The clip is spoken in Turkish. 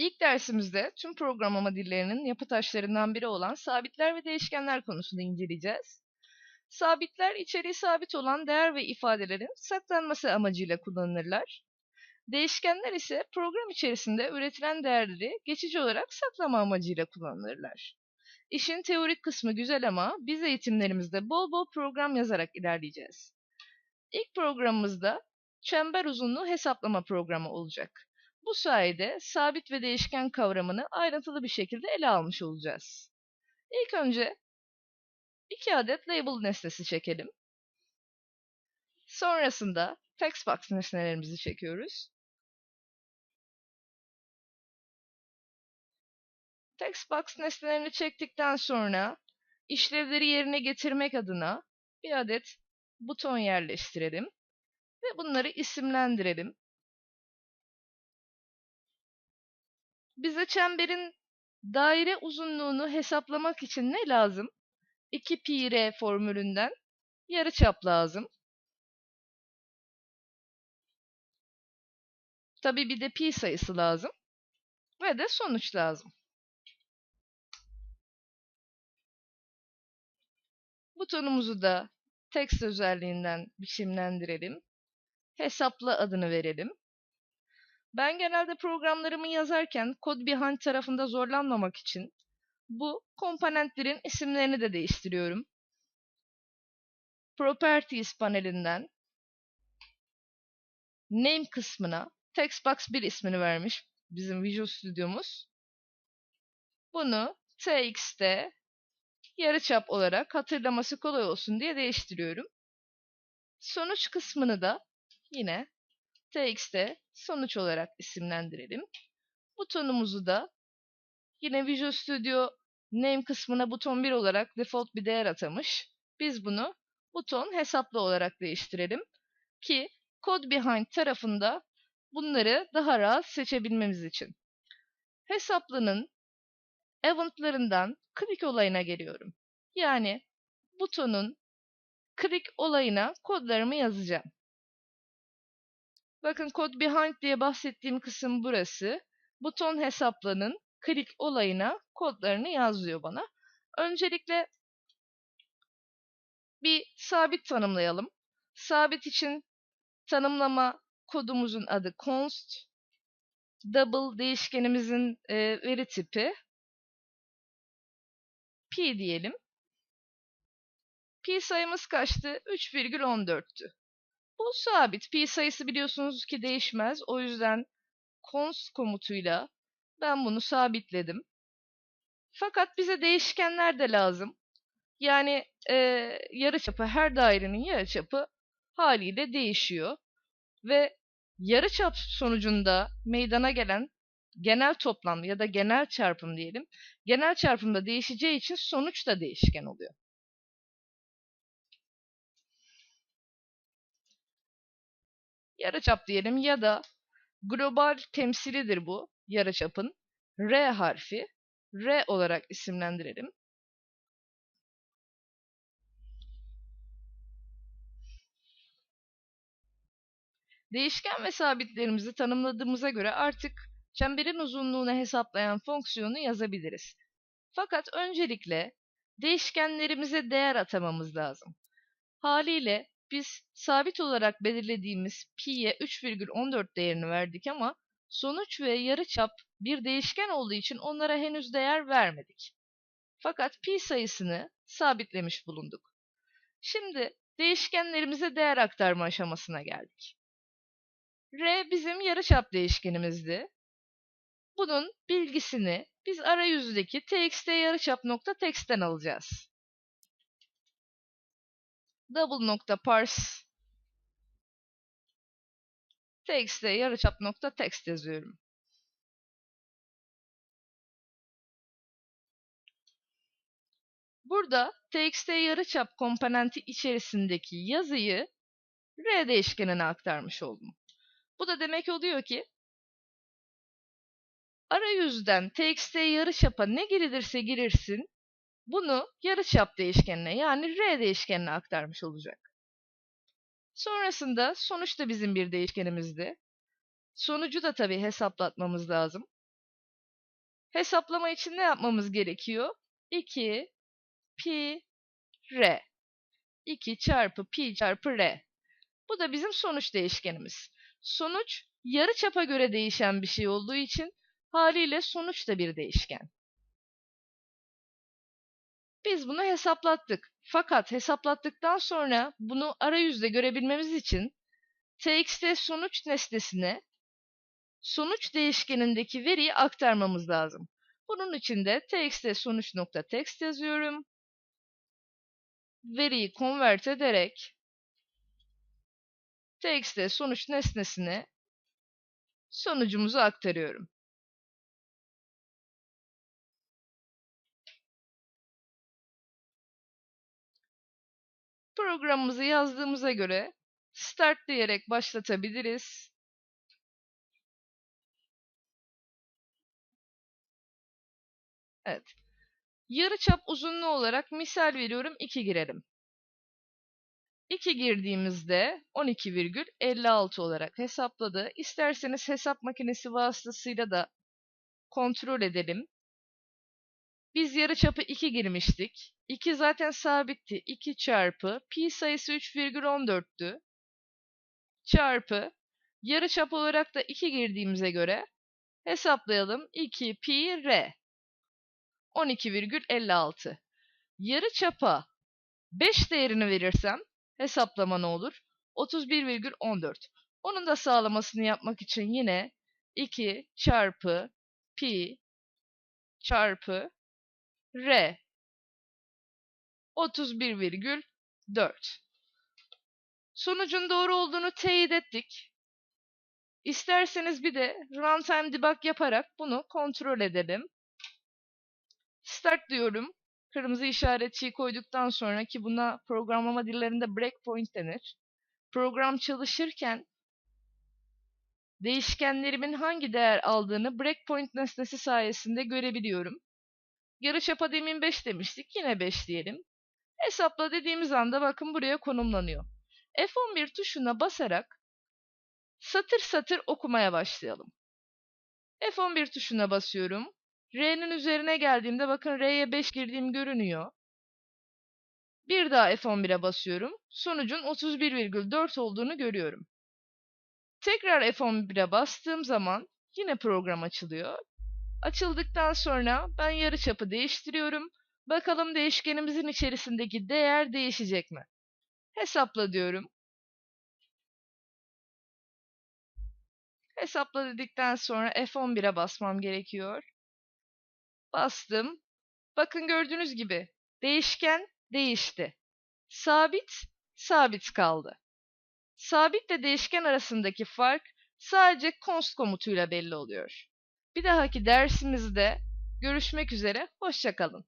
İlk dersimizde tüm programlama dillerinin yapı taşlarından biri olan sabitler ve değişkenler konusunu inceleyeceğiz. Sabitler içeriği sabit olan değer ve ifadelerin saklanması amacıyla kullanılırlar. Değişkenler ise program içerisinde üretilen değerleri geçici olarak saklama amacıyla kullanılırlar. İşin teorik kısmı güzel ama biz eğitimlerimizde bol bol program yazarak ilerleyeceğiz. İlk programımızda çember uzunluğu hesaplama programı olacak. Bu sayede sabit ve değişken kavramını ayrıntılı bir şekilde ele almış olacağız. İlk önce iki adet label nesnesi çekelim. Sonrasında textbox nesnelerimizi çekiyoruz. Textbox nesnelerini çektikten sonra işlevleri yerine getirmek adına bir adet buton yerleştirelim ve bunları isimlendirelim. Bize çemberin daire uzunluğunu hesaplamak için ne lazım? 2 pi r formülünden yarıçap lazım. Tabii bir de pi sayısı lazım ve de sonuç lazım. Butonumuzu da text özelliğinden biçimlendirelim. Hesapla adını verelim. Ben genelde programlarımı yazarken kod behind tarafında zorlanmamak için bu komponentlerin isimlerini de değiştiriyorum. Properties panelinden name kısmına textbox 1 ismini vermiş bizim Visual Studio'muz. Bunu txt yarıçap olarak hatırlaması kolay olsun diye değiştiriyorum. Sonuç kısmını da yine tx'te sonuç olarak isimlendirelim. Butonumuzu da yine Visual Studio name kısmına buton 1 olarak default bir değer atamış. Biz bunu buton hesaplı olarak değiştirelim ki code behind tarafında bunları daha rahat seçebilmemiz için. Hesaplının eventlarından click olayına geliyorum. Yani butonun click olayına kodlarımı yazacağım. Bakın code behind diye bahsettiğim kısım burası. Buton hesaplanın click olayına kodlarını yazıyor bana. Öncelikle bir sabit tanımlayalım. Sabit için tanımlama kodumuzun adı const. Double değişkenimizin e, veri tipi. P diyelim. Pi sayımız kaçtı? 3,14'tü. Bu sabit. Pi sayısı biliyorsunuz ki değişmez. O yüzden const komutuyla ben bunu sabitledim. Fakat bize değişkenler de lazım. Yani e, yarıçapı, her dairenin yarıçapı haliyle değişiyor. Ve yarıçap sonucunda meydana gelen genel toplam ya da genel çarpım diyelim. Genel çarpımda değişeceği için sonuç da değişken oluyor. Yarıçap diyelim ya da global temsilidir bu yarıçapın. R harfi. R olarak isimlendirelim. Değişken ve sabitlerimizi tanımladığımıza göre artık çemberin uzunluğunu hesaplayan fonksiyonu yazabiliriz. Fakat öncelikle değişkenlerimize değer atamamız lazım. Haliyle biz sabit olarak belirlediğimiz pi'ye 3,14 değerini verdik ama sonuç ve yarıçap bir değişken olduğu için onlara henüz değer vermedik. Fakat pi sayısını sabitlemiş bulunduk. Şimdi değişkenlerimize değer aktarma aşamasına geldik. R bizim yarıçap değişkenimizdi. Bunun bilgisini biz arayüzdeki txt yarıçap nokta text'ten alacağız double nokta parse text'e yarıçap nokta text yazıyorum. Burada txt yarıçap komponenti içerisindeki yazıyı r değişkenine aktarmış oldum. Bu da demek oluyor ki arayüzden txt yarıçapa ne girilirse girilsin bunu yarıçap değişkenine yani r değişkenine aktarmış olacak. Sonrasında sonuç da bizim bir değişkenimizdi. Sonucu da tabii hesaplatmamız lazım. Hesaplama için ne yapmamız gerekiyor? 2 pi r. 2 çarpı pi çarpı r. Bu da bizim sonuç değişkenimiz. Sonuç yarı çapa göre değişen bir şey olduğu için haliyle sonuç da bir değişken. Biz bunu hesaplattık. Fakat hesaplattıktan sonra bunu arayüzde görebilmemiz için txt sonuç nesnesine sonuç değişkenindeki veriyi aktarmamız lazım. Bunun için de txt sonuç.text yazıyorum. Veriyi convert ederek txt sonuç nesnesine sonucumuzu aktarıyorum. Programımızı yazdığımıza göre start diyerek başlatabiliriz. Evet. Yarıçap uzunluğu olarak misal veriyorum 2 girelim. 2 girdiğimizde 12,56 olarak hesapladı. İsterseniz hesap makinesi vasıtasıyla da kontrol edelim. Biz yarıçapı 2 girmiştik. 2 zaten sabitti. 2 çarpı pi sayısı 3,14'tü. Çarpı yarıçap olarak da 2 girdiğimize göre hesaplayalım. 2 pi r 12,56. Yarıçapa 5 değerini verirsem hesaplama ne olur? 31,14. Onun da sağlamasını yapmak için yine 2 çarpı pi çarpı r 31,4. Sonucun doğru olduğunu teyit ettik. İsterseniz bir de runtime debug yaparak bunu kontrol edelim. Start diyorum. Kırmızı işaretçiyi koyduktan sonra ki buna programlama dillerinde breakpoint denir. Program çalışırken değişkenlerimin hangi değer aldığını breakpoint nesnesi sayesinde görebiliyorum. Yarıçapa demin 5 demiştik. Yine 5 diyelim. Hesapla dediğimiz anda bakın buraya konumlanıyor. F11 tuşuna basarak satır satır okumaya başlayalım. F11 tuşuna basıyorum. R'nin üzerine geldiğimde bakın R'ye 5 girdiğim görünüyor. Bir daha F11'e basıyorum. Sonucun 31,4 olduğunu görüyorum. Tekrar F11'e bastığım zaman yine program açılıyor. Açıldıktan sonra ben yarıçapı değiştiriyorum. Bakalım değişkenimizin içerisindeki değer değişecek mi? Hesapla diyorum. Hesapla dedikten sonra F11'e basmam gerekiyor. Bastım. Bakın gördüğünüz gibi değişken değişti. Sabit sabit kaldı. Sabitle değişken arasındaki fark sadece const komutuyla belli oluyor. Bir dahaki dersimizde görüşmek üzere, hoşçakalın.